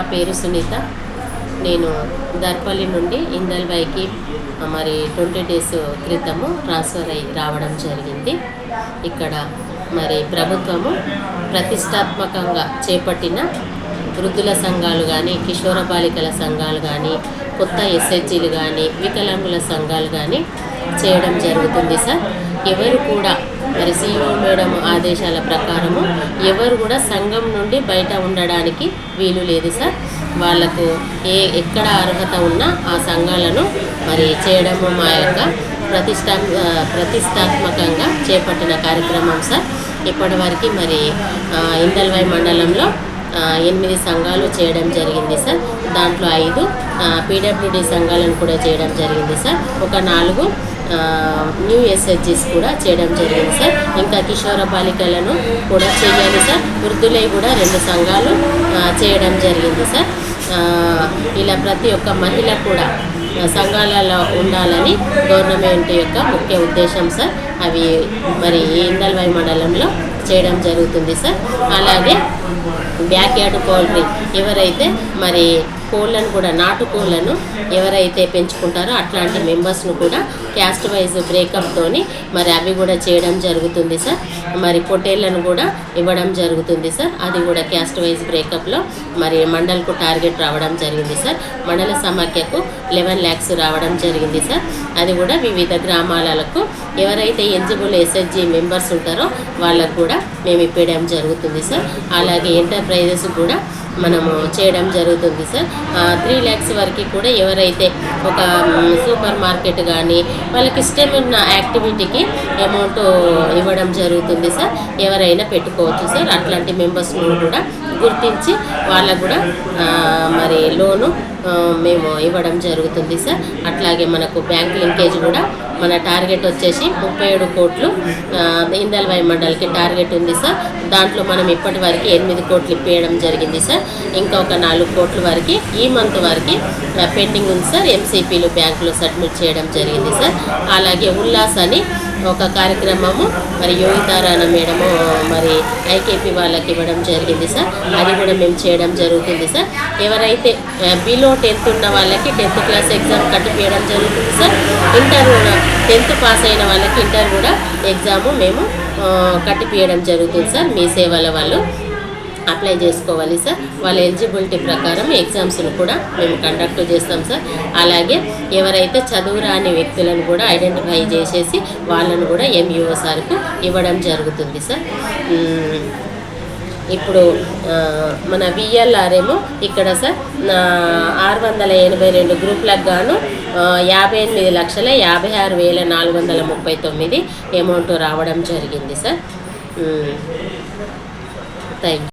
నా పేరు సునీత. నేను దర్పల్లి నుండి ఇందల్బాయికి మరి ట్వంటీ డేస్ క్రితము ట్రాన్స్ఫర్ అయి రావడం జరిగింది. ఇక్కడ మరి ప్రభుత్వము ప్రతిష్టాత్మకంగా చేపట్టిన వృద్ధుల సంఘాలు కానీ కిషోర బాలికల సంఘాలు కానీ కొత్త ఎస్హెచ్జీలు కానీ వికలాంగుల సంఘాలు కానీ చేయడం జరుగుతుంది సార్. ఎవరు కూడా మరి సిఇఓ మేడం ఆదేశాల ప్రకారము ఎవరు కూడా సంఘం నుండి బయట ఉండడానికి వీలు లేదు సార్. వాళ్ళకు ఏ ఎక్కడ అర్హత ఉన్నా ఆ సంఘాలను మరి చేయడము మా యొక్క ప్రతిష్టా ప్రతిష్టాత్మకంగా చేపట్టిన కార్యక్రమం సార్. ఇప్పటివరకు మరి ఇందల్వాయి మండలంలో ఎనిమిది సంఘాలు చేయడం జరిగింది సార్. దాంట్లో ఐదు పీడబ్ల్యూడి సంఘాలను కూడా చేయడం జరిగింది సార్. ఒక నాలుగు న్యూ ఎస్హెచ్ఎస్ కూడా చేయడం జరిగింది సార్. ఇంకా కిషోర బాలికలను కూడా చేయాలి సార్. వృద్ధులై కూడా రెండు సంఘాలు చేయడం జరిగింది సార్. ఇలా ప్రతి ఒక్క మహిళ కూడా సంఘాలలో ఉండాలని గవర్నమెంట్ యొక్క ముఖ్య ఉద్దేశం సార్. అవి మరి ఇందల్వై మండలంలో చేయడం జరుగుతుంది సార్. అలాగే బ్యాక్ యార్డ్ పౌల్ట్రీ ఎవరైతే మరి కోళ్ళను కూడా నాటు కోళ్ళను ఎవరైతే పెంచుకుంటారో అట్లాంటి మెంబర్స్ను కూడా క్యాస్ట్ వైజ్ బ్రేకప్తోని మరి అవి కూడా చేయడం జరుగుతుంది సార్. మరి పొట్టేళ్ళను కూడా ఇవ్వడం జరుగుతుంది సార్. అది కూడా క్యాస్ట్ వైజ్ బ్రేకప్లో మరి మండల్కు టార్గెట్ రావడం జరిగింది సార్. మండల సమాఖ్యకు లెవెన్ ల్యాక్స్ రావడం జరిగింది సార్. అది కూడా వివిధ గ్రామాలకు ఎవరైతే ఎలిజిబుల్ ఎస్హెచ్జి మెంబర్స్ ఉంటారో వాళ్ళకు కూడా మేము ఇప్పేయడం జరుగుతుంది సార్. అలాగే ఎంటర్ప్రైజెస్ కూడా మనము చేయడం జరుగుతుంది సార్. త్రీ ల్యాక్స్ వరకు కూడా ఎవరైతే ఒక సూపర్ మార్కెట్ కానీ వాళ్ళకి ఇష్టమైన యాక్టివిటీకి అమౌంట్ ఇవ్వడం జరుగుతుంది సార్. ఎవరైనా పెట్టుకోవచ్చు సార్. అట్లాంటి మెంబర్స్ను కూడా గుర్తించి వాళ్ళకు కూడా మరి లోను మేము ఇవ్వడం జరుగుతుంది సార్. అట్లాగే మనకు బ్యాంక్ లింకేజ్ కూడా మన టార్గెట్ వచ్చేసి ముప్పై ఏడు కోట్లు ఇందల్వాయి మండలికి టార్గెట్ ఉంది సార్. దాంట్లో మనం ఇప్పటి వరకు ఎనిమిది కోట్లు ఇప్పేయడం జరిగింది సార్. ఇంకా ఒక నాలుగు కోట్ల వరకు ఈ మంత్ వరకు పెండింగ్ ఉంది సార్ ఎంసీపీలు బ్యాంకులో సబ్మిట్ చేయడం జరిగింది సార్. అలాగే ఉల్లాస్ అని ఒక కార్యక్రమము మరి యోగితారాణ మేడము మరి ఐకేపీ వాళ్ళకి ఇవ్వడం జరిగింది సార్. అది కూడా మేము చేయడం జరుగుతుంది సార్. ఎవరైతే బిలో టెన్త్ ఉన్న వాళ్ళకి టెన్త్ క్లాస్ ఎగ్జామ్ కట్టిపోయడం జరుగుతుంది సార్. ఇంటర్ కూడా టెన్త్ పాస్ అయిన వాళ్ళకి ఇంటర్ కూడా ఎగ్జాము మేము కట్టిపోయడం జరుగుతుంది సార్ మీ సేవల వాళ్ళు. అప్లై చేసుకోవాలి సార్. వాళ్ళ ఎలిజిబిలిటీ ప్రకారం ఎగ్జామ్స్ను కూడా మేము కండక్ట్ చేస్తాం సార్. అలాగే ఎవరైతే చదువు రాని వ్యక్తులను కూడా ఐడెంటిఫై చేసేసి వాళ్ళను కూడా ఎంఈఓ సార్కు ఇవ్వడం జరుగుతుంది సార్. ఇప్పుడు మన విఎల్ఆర్ ఏమో ఇక్కడ సార్ ఆరు వందల ఎనభై రెండు గ్రూప్లకు గాను యాభై ఎనిమిది లక్షల యాభై ఆరు వేల నాలుగు వందల ముప్పై తొమ్మిది అమౌంట్ రావడం జరిగింది సార్. Thank you